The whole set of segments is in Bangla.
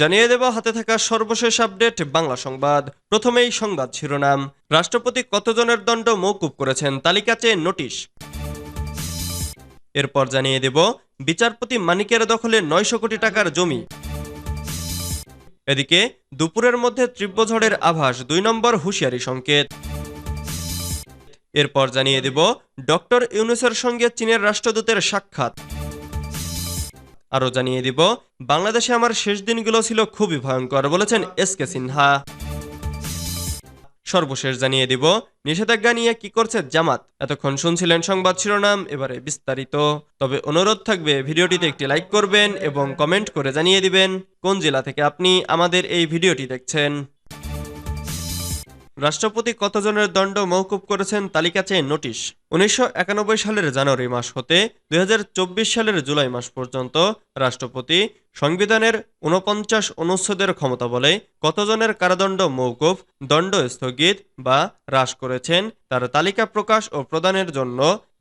জানিয়ে দেব, হাতে থাকা সর্বশেষ আপডেট, বাংলা সংবাদ। প্রথমেই সংবাদ শিরোনাম। রাষ্ট্রপতি কতজনের দণ্ড মৌকুব করেছেন তালিকা চেয়ে নোটিশ। এরপর জানিয়ে দেব, বিচারপতি মানিকের দখলে নয়শো কোটি টাকার জমি। এদিকে, দুপুরের মধ্যে তীব্র ঝড়ের আভাস, দুই নম্বর হুঁশিয়ারি সংকেত। এরপর জানিয়ে দেব, ডক্টর ইউনুসের সঙ্গে চীনের রাষ্ট্রদূতের সাক্ষাৎ। আরও জানিয়ে দিব, বাংলাদেশে আমার শেষ দিনগুলো ছিল খুবই ভয়ঙ্কর, বলেছেন এস কে সিনহা। সর্বশেষ জানিয়ে দিব, নিষেধাজ্ঞা নিয়ে কি করছে জামাত? এতক্ষণ শুনছিলেন সংবাদ শিরোনাম, এবারে বিস্তারিত। তবে অনুরোধ থাকবে, ভিডিওটিতে একটি লাইক করবেন এবং কমেন্ট করে জানিয়ে দিবেন, কোন জেলা থেকে আপনি আমাদের এই ভিডিওটি দেখছেন। রাষ্ট্রপতি কতজনের দণ্ড মৌকুব করেছেন তালিকা চেয়ে নোটিশ। উনিশশো একানব্বই সালের জানুয়ারি মাস হতে দু হাজার চব্বিশ সালের জুলাই মাস পর্যন্ত রাষ্ট্রপতি সংবিধানের উনপঞ্চাশ অনুচ্ছেদের ক্ষমতা বলে কতজনের কারাদণ্ড মৌকুফ দণ্ড স্থগিত বা হ্রাস করেছেন তার তালিকা প্রকাশ ও প্রদানের জন্য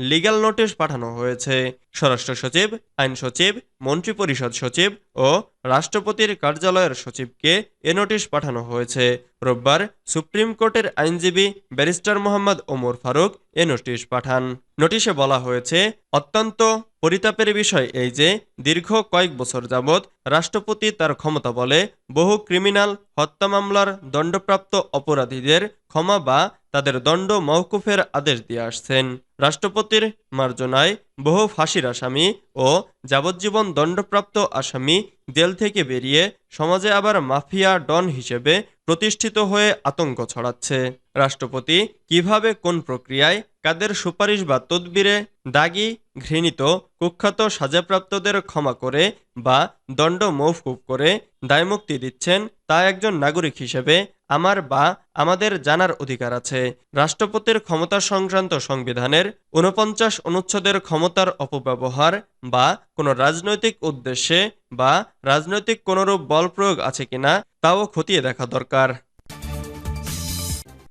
লিগ্যাল নোটিশ পাঠানো হয়েছে। স্বরাষ্ট্র সচিব, আইন সচিব, মন্ত্রিপরিষদ সচিব ও রাষ্ট্রপতির কার্যালয়ের সচিবকে এ নোটিশ পাঠানো হয়েছে। রোববার সুপ্রিম কোর্টের আইনজীবী ব্যারিস্টার মোহাম্মদ ওমর ফারুক এ নোটিশ পাঠান। নোটিশে বলা হয়েছে, অত্যন্ত পরিতাপের বিষয় এই যে, দীর্ঘ কয়েক বছর যাবৎ রাষ্ট্রপতি তার ক্ষমতা বলে বহু ক্রিমিনাল হত্যা মামলার দণ্ডপ্রাপ্ত অপরাধীদের ক্ষমা বা তাদের দণ্ড মওকুফের আদেশ দিয়ে আসছেন। রাষ্ট্রপতির মার্জনায় বহু ফাঁসির আসামি ও যাবজ্জীবন দণ্ডপ্রাপ্ত আসামি জেল থেকে বেরিয়ে সমাজে আবার মাফিয়া ডন হিসেবে প্রতিষ্ঠিত হয়ে আতঙ্ক ছড়াচ্ছে। রাষ্ট্রপতি কীভাবে কোন প্রক্রিয়ায় কাদের সুপারিশ বা তদবিরে দাগি ঘৃণিত কুখ্যাত সাজাপ্রাপ্তদের ক্ষমা করে বা দণ্ড মৌকুব করে দায়মুক্তি দিচ্ছেন তা একজন নাগরিক হিসেবে আমার বা আমাদের জানার অধিকার আছে। রাষ্ট্রপতির ক্ষমতা সংক্রান্ত সংবিধানের উনপঞ্চাশ অনুচ্ছেদের ক্ষমতার অপব্যবহার বা কোনো রাজনৈতিক উদ্দেশ্যে বা রাজনৈতিক কোনোরূপ বল প্রয়োগ আছে কিনা, তাও খতিয়ে দেখা দরকার।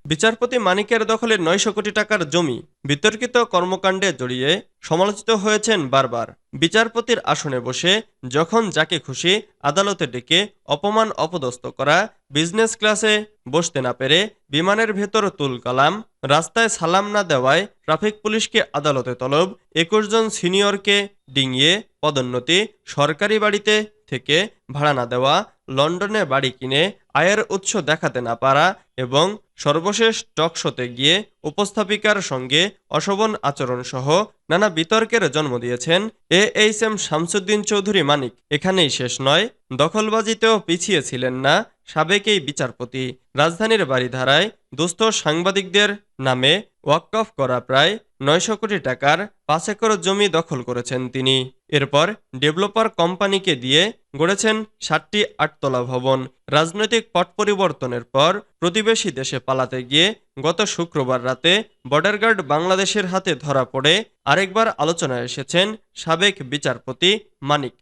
বিচারপতি মানিকের দখলে নয়শো কোটি টাকার জমি বিতর্কিত কর্মকাণ্ডে জড়িয়ে সমালোচিত হয়েছেন বারবার। বিচারপতির আসনে বসে যখন যাকে খুশি আদালতে ডেকে অপমান অপদস্থ করা, বিজনেস ক্লাসে বসতে না পেরে বিমানের ভেতর তুল কালাম, রাস্তায় সালাম না দেওয়ায় ট্রাফিক পুলিশকে আদালতে তলব, একুশ জন সিনিয়রকে ডিঙিয়ে পদোন্নতি, সরকারি বাড়িতে থেকে ভাড়া না দেওয়া, লন্ডনে বাড়ি কিনে আয়ের উৎস দেখাতে না পারা এবং সর্বশেষ টক শোতে গিয়ে উপস্থাপিকার সঙ্গে অশোভন আচরণসহ নানা বিতর্কের জন্ম দিয়েছেন A H M Shamsuddin Chowdhury Manik. এখানেই শেষ নয়, দখলবাজিতেও পিছিয়ে ছিলেন না সাবেক এই বিচারপতি। রাজধানীর বাড়িধারায় দুস্থ সাংবাদিকদের নামে ওয়াকফ করা প্রায় নয়শো কোটি টাকার পাঁচ একর জমি দখল করেছেন তিনি। এরপর ডেভেলপার কোম্পানিকে দিয়ে গড়েছেন ষাটটি আটতলা ভবন। রাজনৈতিক পট পরিবর্তনের পর প্রতিবেশী দেশে পালাতে গিয়ে গত শুক্রবার রাতে বর্ডার গার্ড বাংলাদেশের হাতে ধরা পড়ে আরেকবার আলোচনায় এসেছেন সাবেক বিচারপতি মানিক।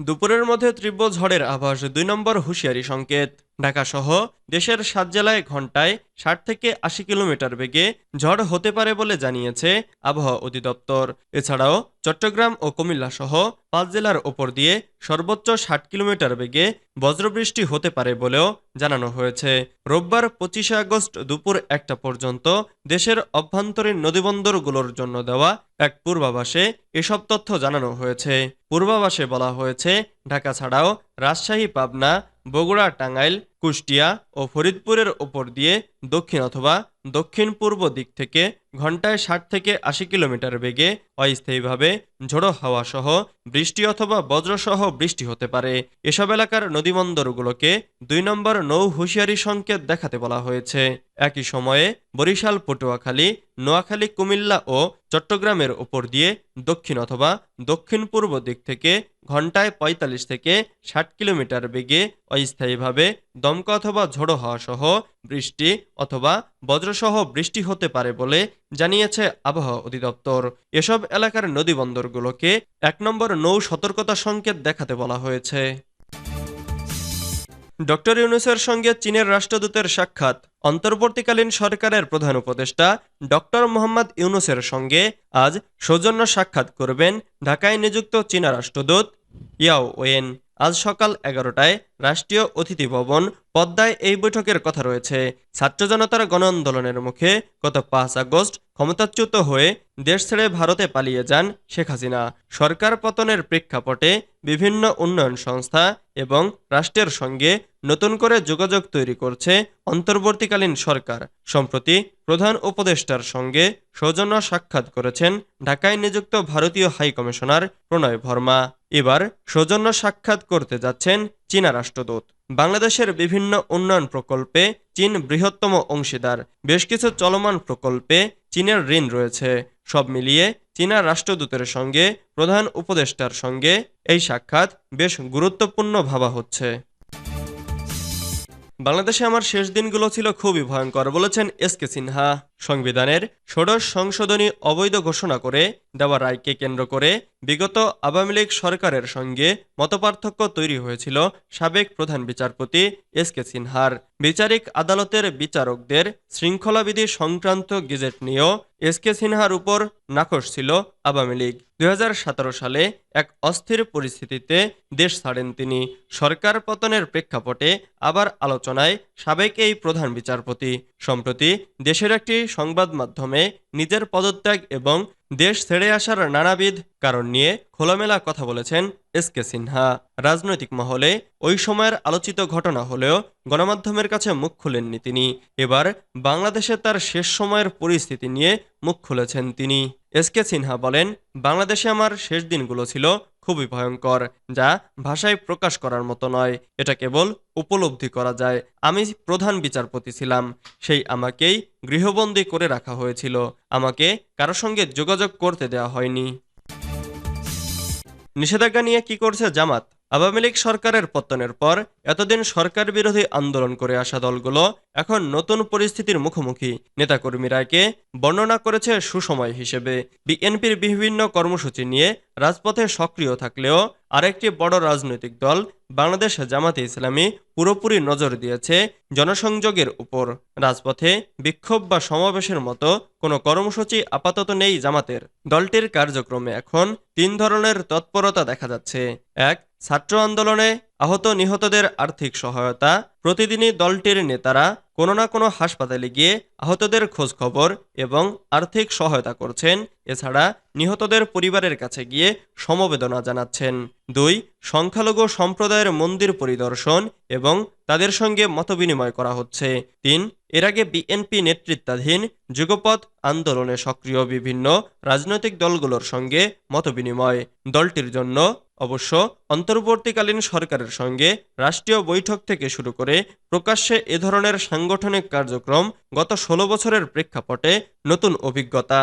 দুপুরের মধ্যে তীব্র ঝড়ের আভাস, দুই নম্বর হুঁশিয়ারি সংকেত। ঢাকাসহ দেশের সাত জেলায় ঘন্টায় ষাট থেকে আশি কিলোমিটার বেগে ঝড় হতে পারে বলে জানিয়েছে আবহাওয়া অধিদপ্তর। এছাড়াও চট্টগ্রাম ও কুমিল্লা সহ পাঁচ জেলার ওপর দিয়ে সর্বোচ্চ ষাট কিলোমিটার বেগে বজ্রবৃষ্টি হতে পারে বলেও জানানো হয়েছে। রোববার পঁচিশে আগস্ট দুপুর একটা পর্যন্ত দেশের অভ্যন্তরীণ নদীবন্দরগুলোর জন্য দেওয়া এক পূর্বাভাসে এসব তথ্য জানানো হয়েছে। পূর্বাভাসে বলা হয়েছে ঢাকা ছাড়াও রাজশাহী পাবনা বগুড়া টাঙ্গাইল কুষ্টিয়া ও ফরিদপুরের ওপর দিয়ে দক্ষিণ অথবা দক্ষিণ পূর্ব দিক থেকে ঘন্টায় ষাট থেকে আশি কিলোমিটার বেগে অস্থায়ীভাবে ঝোড়ো হাওয়া সহ বৃষ্টি অথবা বজ্রসহ বৃষ্টি হতে পারে। এসব এলাকার নদীবন্দরগুলোকে দুই নম্বর নৌ হুঁশিয়ারি সংকেত দেখাতে বলা হয়েছে। একই সময়ে বরিশাল, পটুয়াখালী, নোয়াখালী, কুমিল্লা ও চট্টগ্রামের ওপর দিয়ে দক্ষিণ অথবা দক্ষিণ পূর্ব দিক থেকে ঘন্টায় ৪৫ থেকে ষাট কিলোমিটার বেগে অস্থায়ীভাবে দমকা অথবা ঝোড়ো হাওয়া সহ বৃষ্টি অথবা বজ্রসহ বৃষ্টি হতে পারে বলে জানিয়েছে আবহাওয়া অধিদপ্তর। এসব এলাকার নদীবন্দরগুলোকে এক নম্বর নৌ সতর্কতা সংকেত দেখাতে বলা হয়েছে। ডক্টর ইউনুসের সঙ্গে চীনের রাষ্ট্রদূতের সাক্ষাৎ। অন্তর্বর্তীকালীন সরকারের প্রধান উপদেষ্টা ডক্টর মোহাম্মদ ইউনুসের সঙ্গে আজ সৌজন্য সাক্ষাৎ করবেন ঢাকায় নিযুক্ত চীনা রাষ্ট্রদূত ইয়াও ওয়েন আজ সকাল এগারোটায় রাষ্ট্রীয় অতিথি ভবন পদ্মায় এই বৈঠকের কথা রয়েছে। ছাত্র জনতার গণ আন্দোলনের মুখে গত পাঁচ আগস্ট ক্ষমতাচ্যুত হয়ে দেশ ছেড়ে ভারতে পালিয়ে যান শেখ হাসিনা। সরকার পতনের প্রেক্ষাপটে বিভিন্ন উন্নয়ন সংস্থা এবং রাষ্ট্রের সঙ্গে নতুন করে যোগাযোগ তৈরি করছে অন্তর্বর্তীকালীন সরকার। সম্প্রতি প্রধান উপদেষ্টার সঙ্গে সৌজন্য সাক্ষাৎ করেছেন ঢাকায় নিযুক্ত ভারতীয় হাইকমিশনার প্রণয় ভর্মা এবার সৌজন্য সাক্ষাৎ করতে যাচ্ছেন চীনা রাষ্ট্রদূত। বাংলাদেশের বিভিন্ন উন্নয়ন প্রকল্পে চীন বৃহত্তম অংশীদার। বেশ কিছু চলমান প্রকল্পে চীনের ঋণ রয়েছে। সব মিলিয়ে চীনা রাষ্ট্রদূতের সঙ্গে, প্রধান উপদেষ্টার সঙ্গে এই সাক্ষাৎ বেশ গুরুত্বপূর্ণ ভাবা হচ্ছে। বাংলাদেশে আমার শেষ দিনগুলো ছিল খুবই ভয়ঙ্কর, বলেছেন এস কে সিনহা। সংবিধানের ষোড়শ সংশোধনী অবৈধ ঘোষণা করে দেওয়া রায়কে কেন্দ্র করে বিগত আওয়ামী লীগ সরকারের সঙ্গে মতপার্থক্য তৈরি হয়েছিল সাবেক প্রধান বিচারপতি এস কে সিনহার। বিচারিক আদালতের বিচারকদের শৃঙ্খলাবিধি সংক্রান্ত গেজেট নিয়েও এস কে সিনহার উপর নাকশ ছিল আওয়ামী লীগ। দুই হাজার সতেরো সালে এক অস্থির পরিস্থিতিতে দেশ ছাড়েন তিনি। সরকার পতনের প্রেক্ষাপটে আবার আলোচনায় সাবেক এই প্রধান বিচারপতি। সম্প্রতি দেশের একটি সংবাদ মাধ্যমে নিজের পদত্যাগ এবং দেশ ছেড়ে আসার নানাবিধ কারণ নিয়ে খোলামেলা কথা বলেছেন এস কে সিনহা। রাজনৈতিক মহলে ওই সময়ের আলোচিত ঘটনা হলেও গণমাধ্যমের কাছে মুখ খুলেননি তিনি। এবার বাংলাদেশে তার শেষ সময়ের পরিস্থিতি নিয়ে মুখ খুলেছেন তিনি। এস কে সিনহা বলেন, বাংলাদেশে আমার শেষ দিনগুলো ছিল খুবই ভয়ঙ্কর, যা ভাষায় প্রকাশ করার মতো নয়। এটা কেবল উপলব্ধি করা যায়। আমি প্রধান বিচারপতি ছিলাম। সেই আমাকেই গৃহবন্দী করে রাখা হয়েছিল। আমাকে কারও সঙ্গে যোগাযোগ করতে দেওয়া হয়নি। নিষেধাজ্ঞা নিয়ে কি করছে জামাত? আওয়ামী লীগ সরকারের পতনের পর এতদিন সরকার বিরোধী আন্দোলন করে আসা দলগুলো এখন নতুন পরিস্থিতির মুখোমুখি। নেতাকর্মীরা একে বর্ণনা করেছে সুসময় হিসেবে। বিএনপির বিভিন্ন কর্মসূচি নিয়ে রাজপথে সক্রিয় থাকলেও আরেকটি বড় রাজনৈতিক দল বাংলাদেশ জামাতে ইসলামী পুরোপুরি নজর দিয়েছে জনসংযোগের উপর। রাজপথে বিক্ষোভ বা সমাবেশের মতো কোনো কর্মসূচি আপাতত নেই জামাতের। দলটির কার্যক্রমে এখন তিন ধরনের তৎপরতা দেখা যাচ্ছে। এক, ছাত্র আন্দোলনে আহত নিহতদের আর্থিক সহায়তা, প্রতিদিনই দলটির নেতারা কোনো না কোনো হাসপাতালে গিয়ে আহতদের খোঁজ খবর এবং আর্থিক সহায়তা করছেন। এছাড়া নিহতদের পরিবারের কাছে গিয়ে সমবেদনা জানাচ্ছেন। দুই, সংখ্যালঘু সম্প্রদায়ের মন্দির পরিদর্শন এবং তাদের সঙ্গে মতবিনিময় করা হচ্ছে। তিন, এর আগে বিএনপি নেতৃত্বাধীন যুগপথ আন্দোলনে সক্রিয় বিভিন্ন রাজনৈতিক দলগুলোর সঙ্গে মতবিনিময়। দলটির জন্য অবশ্য অন্তর্বর্তীকালীন সরকারের সঙ্গে রাষ্ট্রীয় বৈঠক থেকে শুরু করে প্রকাশ্যে এ ধরনের সাংগঠনিক কার্যক্রম গত ষোলো বছরের প্রেক্ষাপটে নতুন অভিজ্ঞতা।